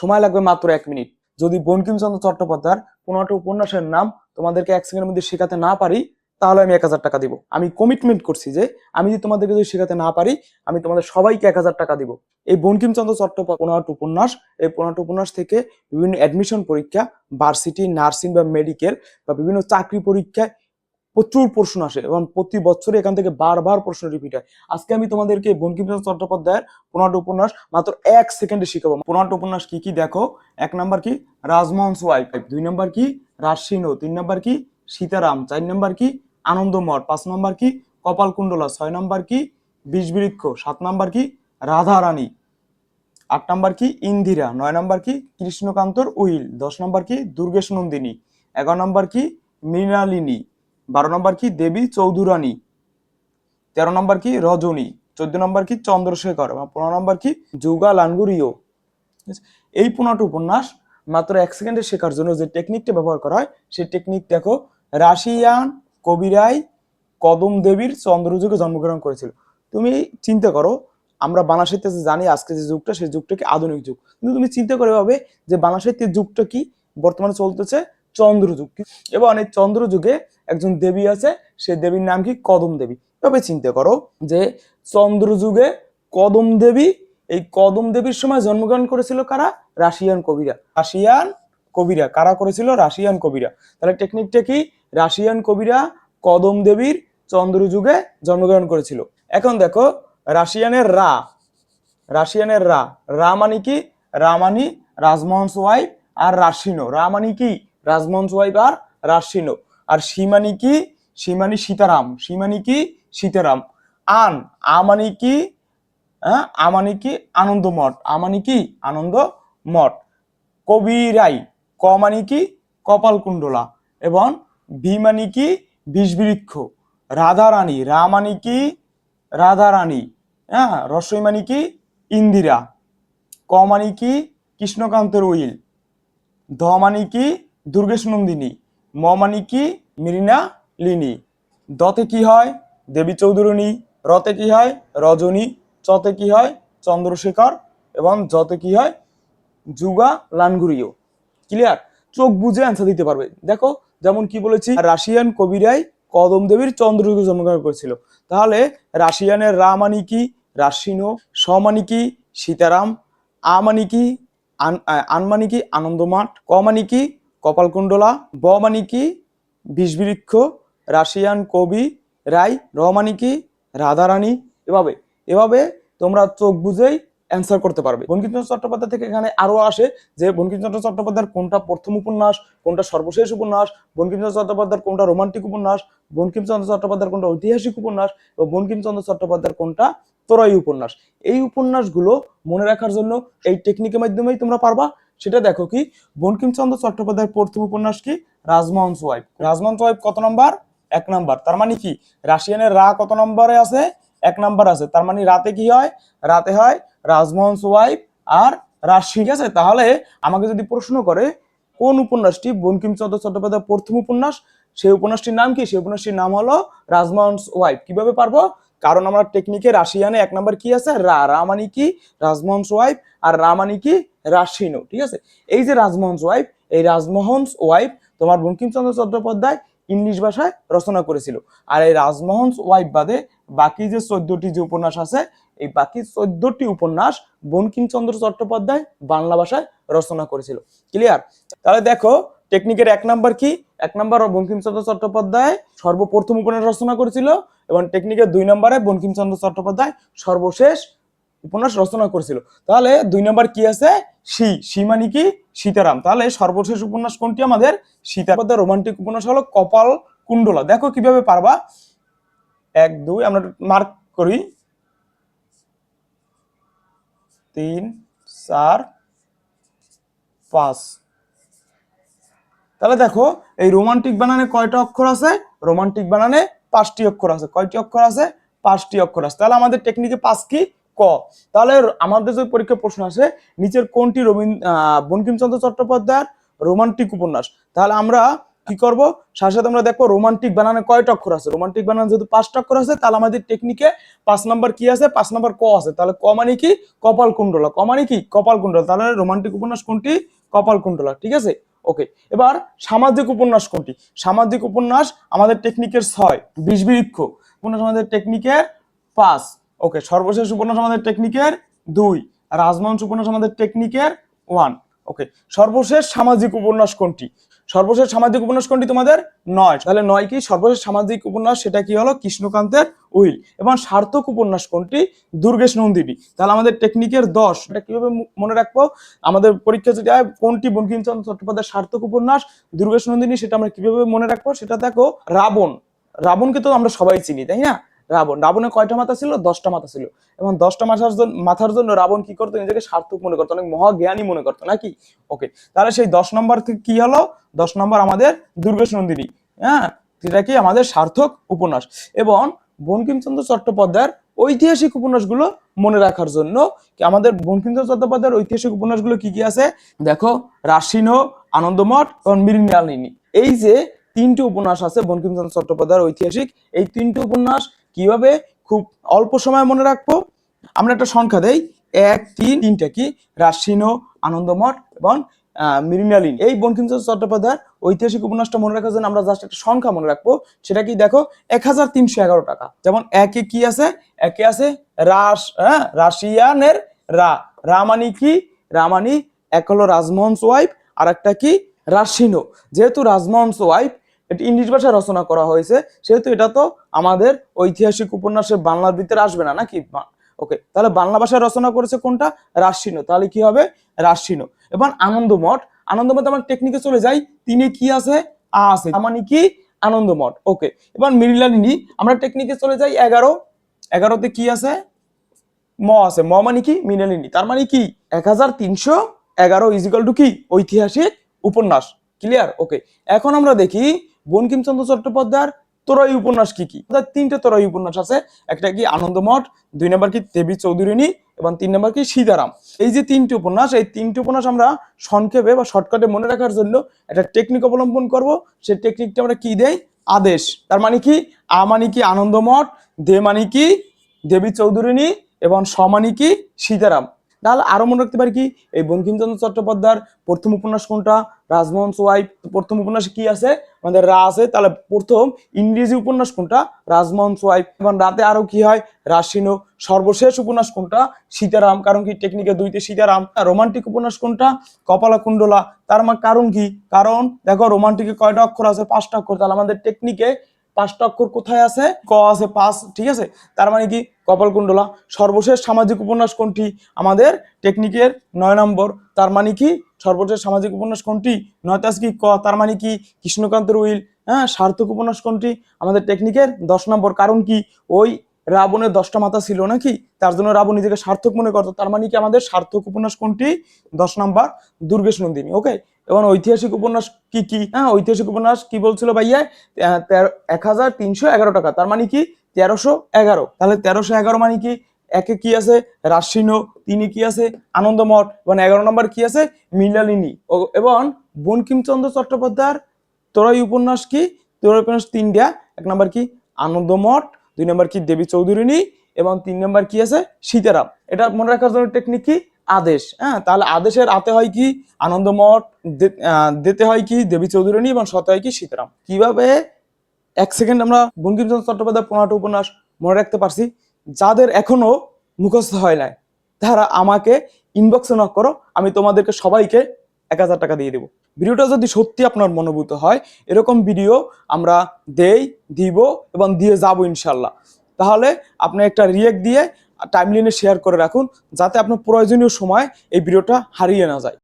সময় লাগবে মাত্র এক মিনিট। যদি বঙ্কিমচন্দ্র চট্টোপাধ্যায়ের পনেরোটা উপন্যাসের নাম তোমাদেরকে এক সেকেন্ডের মধ্যে শেখাতে না পারি, তাহলে আমি এক হাজার টাকা দিব। আমি কমিটমেন্ট করছি যে, আমি যদি তোমাদেরকে যদি শেখাতে না পারি, আমি তোমাদের সবাইকে এক হাজার টাকা দিব। এই বঙ্কিমচন্দ্র চট্টোপাধ্যায় পনেরোটা উপন্যাস, এই পনেরোটা উপন্যাস থেকে বিভিন্ন অ্যাডমিশন পরীক্ষা ভার্সিটি নার্সিং বা মেডিকেল বা বিভিন্ন চাকরি পরীক্ষায় প্রচুর প্রশ্ন আসে এবং প্রতি বছরে এখান থেকে বারবার প্রশ্ন রিপিট হয় আজকে আমি তোমাদেরকে বঙ্কিমচন্দ্র চট্টোপাধ্যায়ের পনেরোটা উপন্যাস মাত্র এক সেকেন্ডে শিখাবো পনেরোটা উপন্যাস কি কি দেখো এক নাম্বার কি রাজমোহন সোয়াইফ দুই নাম্বার কি রাজসিংহ তিন নাম্বার কি সীতারাম চার নাম্বার কি আনন্দমঠ পাঁচ নাম্বার কি কপালকুণ্ডলা ছয় নাম্বার কি বিষবৃক্ষ সাত নাম্বার কি রাধারানী আট নাম্বার কি ইন্দিরা নয় নাম্বার কি কৃষ্ণকান্তর উইল দশ নাম্বার কি দুর্গেশ নন্দিনী এগারো নাম্বার কি মৃণালিনী বারো নম্বর কি? দেবী চৌধুরানী। তেরো নম্বর কি? রজনী। চোদ্দ নম্বর কি? চন্দ্রশেখর। এবং পনেরো নম্বর কি? যুগা লাঙ্গুরিও। এই পনেরোটি উপন্যাস মাত্র এক সেকেন্ডে শেখার জন্য যে টেকনিকটা ব্যবহার করা হয়, সেই টেকনিক দেখো। রাশিয়ান কবিরাই কদম দেবীর চন্দ্রযুগে জন্মগ্রহণ করেছিল। তুমি চিন্তা করো, আমরা বাংলা সাহিত্যে জানি, আজকে যে যুগটা, সেই যুগটা কি আধুনিক যুগ। কিন্তু তুমি চিন্তা করে ভাবে যে বাংলা সাহিত্যের যুগটা কি? বর্তমানে চলতেছে চন্দ্রযুগ। এবং এই চন্দ্রযুগে একজন দেবী আছে, সে দেবীর নাম কি? কদম দেবী। তবে চিন্তা করো যে চন্দ্রযুগে কদম দেবী, এই কদম দেবীর সময় জন্মগ্রহণ করেছিল কারা? রাশিয়ান কবিরা। রাশিয়ান কবিরা। কারা করেছিল? রাশিয়ান কবিরা। তাহলে টেকনিকটা কি? রাশিয়ান কবিরা কদম দেবীর চন্দ্রযুগে জন্মগ্রহণ করেছিল। এখন দেখো, রাশিয়ানের রা। রাশিয়ানের রা। রা মানে কি? রা মানে রাজমোহন সোয়াইপ আর রাশিনো রা মানে কি? রাজমোহন সোয়াইপ আর রাশিনো আর সীমানি কি? সীমানি সীতারাম। সীমানি কি? সীতারাম। আন, আমানি কি? হ্যাঁ আমানি কি? আনন্দমঠ আমানি কি? আনন্দ মঠ। কবিরাই, ক মানে কি? কপালকুণ্ডলা। এবং ভীমানি কি? বিষবৃক্ষ। রাধারানী রামানি কি? রাধারানী। হ্যাঁ রসই মানে কি? ইন্দিরা। ক কি? কৃষ্ণকান্তের উইল। ধ মানে কি? দুর্গেশ নন্দিনী ম মানে কি মৃণা লিনী। দতে কি হয়? দেবী চৌধুরণী রতে কি হয়? রজনী চতে কি হয়? চন্দ্রশেখর এবং যতে কি হয়? যুগা লানগুরিও ক্লিয়ার চোখ বুঝে অ্যান্সার দিতে পারবে। দেখো যেমন কি বলেছি রাশিয়ান কবিরাই কদম দেবীর চন্দ্রযুগে জন্মগ্রহণ করেছিল। তাহলে রাশিয়ানের রা মানি কি? রাশিনো স মানি কি? সীতারাম আ মানি কি? আন আহ, কি? আনন্দমাঠ ক মানি কি? কপালকুণ্ডলা ব মানি বিষবৃক্ষ, রাশিয়ান কবি রাই র মানি কি রাধারানী, এভাবে এভাবে তোমরা চোখ বুঝেই অ্যান্সার করতে পারবে। বঙ্কিমচন্দ্র চট্টোপাধ্যায় থেকে এখানে আরও আসে যে, বঙ্কিমচন্দ্র চট্টোপাধ্যায়ের কোনটা প্রথম উপন্যাস, কোনটা সর্বশেষ উপন্যাস, বঙ্কিমচন্দ্র চট্টোপাধ্যায়ের কোনটা রোমান্টিক উপন্যাস, বঙ্কিমচন্দ্র চট্টোপাধ্যায়ের কোনটা ঐতিহাসিক উপন্যাস এবং বঙ্কিমচন্দ্র চট্টোপাধ্যায়ের কোনটা তোরাই উপন্যাস। এই উপন্যাসগুলো মনে রাখার জন্য এই টেকনিকের মাধ্যমেই তোমরা পারবা। সেটা দেখো কি? বঙ্কিমচন্দ্র চট্টোপাধ্যায়ের প্রথম উপন্যাস কি? রাজমোহন সোয়াইপ রাজমোহন সোয়াইপ কত নম্বর? এক নাম্বার। তার মানে কি? রাশিয়ানের রা কত নম্বরে আছে? এক নাম্বার আছে। তার মানে রাতে কি হয়? রাতে হয় রাজমোহন সোয়াইপ আর রাজ ঠিক আছে? তাহলে আমাকে যদি প্রশ্ন করে, কোন উপন্যাসটি বঙ্কিমচন্দ্র চট্টোপাধ্যায়ের প্রথম উপন্যাস? সেই উপন্যাসটির নাম কি? সেই উপন্যাসটির নাম হলো রাজমোহন ওয়াইফ কীভাবে পারব? কারণ আমরা টেকনিকে রাশিয়ানে এক নাম্বার কি আছে? রা। রা মানে কি? রাজমোহন ওয়াইফ আর রা মানে কি? রাশিনো ঠিক আছে? এই যে রাজমোহন ওয়াইফ এই রাজমোহনস ওয়াইফ তোমার বঙ্কিমচন্দ্র চট্টোপাধ্যায় ইংলিশ ভাষায় রচনা করেছিল। আর এই রাজমোহনস ওয়াইফ বাদে বাকি যে চোদ্দটি যে উপন্যাস আছে, এই বাকি চোদ্দটি উপন্যাস বঙ্কিমচন্দ্র চট্টোপাধ্যায় বাংলা ভাষায় রচনা করেছিল। ক্লিয়ার তাহলে দেখো টেকনিকের এক নাম্বার কি? এক নাম্বার বঙ্কিমচন্দ্র চট্টোপাধ্যায় সর্বপ্রথম উপন্যাস রচনা করেছিল এবং টেকনিকের দুই নম্বরে বঙ্কিমচন্দ্র চট্টোপাধ্যায় সর্বশেষ উপন্যাস রচনা করেছিল। তাহলে দুই নম্বর কি আছে? সি সি মানে কি? সীতারাম। তাহলে সর্বশেষ উপন্যাস কোনটি আমাদের? সীতারাম। রোমান্টিক উপন্যাস হলো কপাল কুণ্ডলা। দেখো কীভাবে পারবা। এক, দুই, আমরা মার্ক করি। তিন, চার, পাঁচ। তাহলে দেখো, এই রোমান্টিক বানানে কয়টা অক্ষর আছে? রোমান্টিক বানানে পাঁচটি অক্ষর আছে। কয়টি অক্ষর আছে? পাঁচটি অক্ষর আছে। তাহলে আমাদের টেকনিকে পাঁচ কি? ক। তাহলে আমাদের যে পরীক্ষা প্রশ্ন আছে, নিচের কোনটি রবীন্দ্র বঙ্কিমচন্দ্র চট্টোপাধ্যায়ের রোমান্টিক উপন্যাস? তাহলে আমরা কি করব? সাথে সাথে আমরা দেখব রোমান্টিক বানানে কয়টা অক্ষর আছে? রোমান্টিক বানানে যেহেতু পাঁচটা অক্ষর আছে, তাহলে আমাদের টেকনিকে পাঁচ নাম্বার কি আছে? পাঁচ নাম্বার ক আছে। তাহলে ক মানে কি? কপাল কুণ্ডলা ক মানে কি? কপাল কুণ্ডলা তাহলে রোমান্টিক উপন্যাস কোনটি? কপাল কুণ্ডলা ঠিক আছে? ওকে। এবার সামাজিক উপন্যাস কোনটি? সামাজিক উপন্যাস আমাদের টেকনিকের ছয় বিষ বৃক্ষ উপন্যাস আমাদের টেকনিকের পাঁচ। ওকে সর্বশেষ উপন্যাস আমাদের টেকনিকের দুই রাজমঞ্চ উপন্যাস আমাদের টেকনিকের ওয়ান ওকে সর্বশেষ সামাজিক উপন্যাস কোনটি? সর্বশেষ সামাজিক উপন্যাস কোনটি তোমাদের? নয়। তাহলে নয় কি? সর্বশেষ সামাজিক উপন্যাস সেটা কি হলো? কৃষ্ণকান্তের উইল। এবং সার্থক উপন্যাস কোনটি? দুর্গেশ নন্দিনী। তাহলে আমাদের টেকনিকের দশ এটা কীভাবে মনে রাখব? আমাদের পরীক্ষা যদি হয়, কোনটি বঙ্কিমচন্দ্র চট্টোপাধ্যায়ের সার্থক উপন্যাস, দুর্গেশ নন্দিনী সেটা আমরা কীভাবে মনে রাখব? সেটা দেখো, রাবণ। রাবণকে তো আমরা সবাই চিনি, তাই না? রাবণ। রাবণের কয়টা মাথা ছিল? দশটা মাথা ছিল। এবং দশটা মাথার জন্য মাথার জন্য রাবণ কি করতো? নিজেকে সার্থক মনে করতো, অনেক মহাজ্ঞানী মনে করতো, নাকি? ওকে তাহলে সেই দশ নম্বর থেকে কি হলো? দশ নম্বর আমাদের দুর্গেশ নন্দিনী। হ্যাঁ যেটা কি আমাদের সার্থক উপন্যাস। এবং বঙ্কিমচন্দ্র চট্টোপাধ্যায়ের ঐতিহাসিক উপন্যাসগুলো মনে রাখার জন্য আমাদের বঙ্কিমচন্দ্র চট্টোপাধ্যায়ের ঐতিহাসিক উপন্যাসগুলো কি কি আছে? দেখো, রাসিন, আনন্দমঠ এবং মৃণালিনী। এই যে তিনটি উপন্যাস আছে বঙ্কিমচন্দ্র চট্টোপাধ্যায়ের ঐতিহাসিক, এই তিনটি উপন্যাস কীভাবে খুব অল্প সময় মনে রাখব? আমরা একটা সংখ্যা দেই। এক, তিন, তিনটা কি? রাসিন আনন্দমঠ এবং মৃণালিনী। এই বঙ্কিমচন্দ্র চট্টোপাধ্যায়ের ঐতিহাসিক উপন্যাসটা মনে রাখার জন্য আমরা জাস্ট একটা সংখ্যা মনে রাখব। সেটা কি দেখো এক হাজার তিনশো এগারো টাকা। যেমন একে কি আছে? একে আছে রাস হ্যাঁ রাশিয়ানের রা। রামানি কি? রামানি এক হলো রাজমোহন ওয়াইফ আর একটা কি? রাশিনো। যেহেতু রাজমোহন ওয়াইফ এটি ইংলিশ ভাষায় রচনা করা হয়েছে। সেহেতু এটা তো আমাদের ঐতিহাসিক উপন্যাসের বাংলার ভিতরে আসবে না, নাকি? ওকে, তাহলে বাংলা ভাষায় রচনা করেছে কোনটা? রাশিনো তাহলে কি হবে? রাশিনো এবং আনন্দমঠ। আনন্দমঠ আমার টেকনিকে চলে যাই। তিনি কি আছে? আ আছে। মানে কি? আনন্দমঠ। ওকে, এবার মৃণালিনী আমরা টেকনিকে চলে যাই এগারো। এগারোতে কি আছে? ম আছে। ম মানে কি? মৃণালিনী তার মানে কি? এক হাজার তিনশো, এগারো ইজিক্যাল টু কি? ঐতিহাসিক উপন্যাস। ক্লিয়ার ওকে, এখন আমরা দেখি বঙ্কিমচন্দ্র চট্টোপাধ্যায়ের তোরাই উপন্যাস কি কি? তিনটে তোরাই উপন্যাস আছে। একটা কি আনন্দমঠ দুই নম্বর কি দেবী চৌধুরিণী, এবং তিন নম্বর কি সীতারাম। এই যে তিনটি উপন্যাস, এই তিনটি উপন্যাস আমরা সংক্ষেপে বা শর্টকাটে মনে রাখার জন্য একটা টেকনিক অবলম্বন করব। সেই টেকনিকটা আমরা কি দেই? আদেশ। তার মানে কি? আ মানে কি আনন্দমঠ দে মানে কি দেবী চৌধুরিণী, এবং স মানে কি সীতারাম। তাহলে আরও মনে রাখতে পারি কি, এই বঙ্কিমচন্দ্র চট্টোপাধ্যায়ের প্রথম উপন্যাস কোনটা? রাজমোহন সোয়াইপ প্রথম উপন্যাসে কি আছে? আমাদের রা আছে, তাহলে প্রথম ইংরেজি উপন্যাস কোনটা? রাজমোহন সোয়াইপ এবং রাতে আরও কি হয়? রাসিনো সর্বশেষ উপন্যাস কোনটা? সীতারাম। কারণ কি টেকনিকে দুইতে সীতারাম। রোমান্টিক উপন্যাস কোনটা? কপালা কুণ্ডলা তার মা কারণ কি? কারণ, দেখো রোমান্টিকে কয়টা অক্ষর আছে? পাঁচটা অক্ষর। তাহলে আমাদের টেকনিকে পাঁচটা অক্ষর কোথায় আছে? ক আছে, পাঁচ, ঠিক আছে? তার মানে কি? কপালকুণ্ডলা। সর্বশেষ সামাজিক উপন্যাস কোনটি? আমাদের টেকনিকের নয় নম্বর। তার মানে কি? সর্বশেষ সামাজিক উপন্যাস কোনটি? নয়তে আছে কি। ক তার মানে কি? কৃষ্ণকান্তের উইল। হ্যাঁ সার্থক উপন্যাস কোনটি? আমাদের টেকনিকের দশ নম্বর। কারণ কি? ওই রাবণের দশটা মাথা ছিল নাকি? তার জন্য রাবণ নিজেকে সার্থক মনে করতো। তার মানে কি? আমাদের সার্থক উপন্যাস কোনটি? দশ নম্বর। দুর্গেশ নন্দিনী ওকে এবং ঐতিহাসিক উপন্যাস কি কি? হ্যাঁ ঐতিহাসিক উপন্যাস কি বলছিল ভাইয়া? এক হাজার তিনশো এগারো টাকা। তার মানে কি? তেরোশো এগারো। তাহলে তেরোশো এগারো মানে কি? একে কি আছে? রাশিনো তিনি কি আছে? আনন্দমঠ। এবং এগারো নম্বর কি আছে? মৃণালিনী এবং বঙ্কিমচন্দ্র চট্টোপাধ্যায়ের তোরাই উপন্যাস কি? তোরাই উপন্যাস তিনটা। এক নম্বর কি? আনন্দমঠ। দুই নম্বর কি? দেবী চৌধুরিণী। এবং তিন নম্বর কি আছে? সীতারাম এটা মনে রাখার জন্য টেকনিক কি? আদেশ। হ্যাঁ তাহলে আদেশের আতে হয় কি? আনন্দমঠ দিতে হয় কি? দেবী চৌধুরানী এবং সতে হয় কি? সীতারাম কীভাবে? এক সেকেন্ড আমরা বঙ্কিমচন্দ্র চট্টোপাধ্যায় পনেরোটা উপন্যাস মনে রাখতে পারছি। যাদের এখনও মুখস্থ হয় নাই, তারা আমাকে ইনবক্সে নক করো, আমি তোমাদেরকে সবাইকে এক হাজার টাকা দিয়ে দেবো। ভিডিওটা যদি সত্যি আপনার মনোভূত হয়, এরকম ভিডিও আমরা দেই, দিব এবং দিয়ে যাব ইনশাল্লাহ। তাহলে আপনি একটা রিয়েক্ট দিয়ে টাইমলিনে শেয়ার করে রাখুন, যাতে আপনার প্রয়োজনীয় সময় এই ভিডিওটা হারিয়ে না যায়।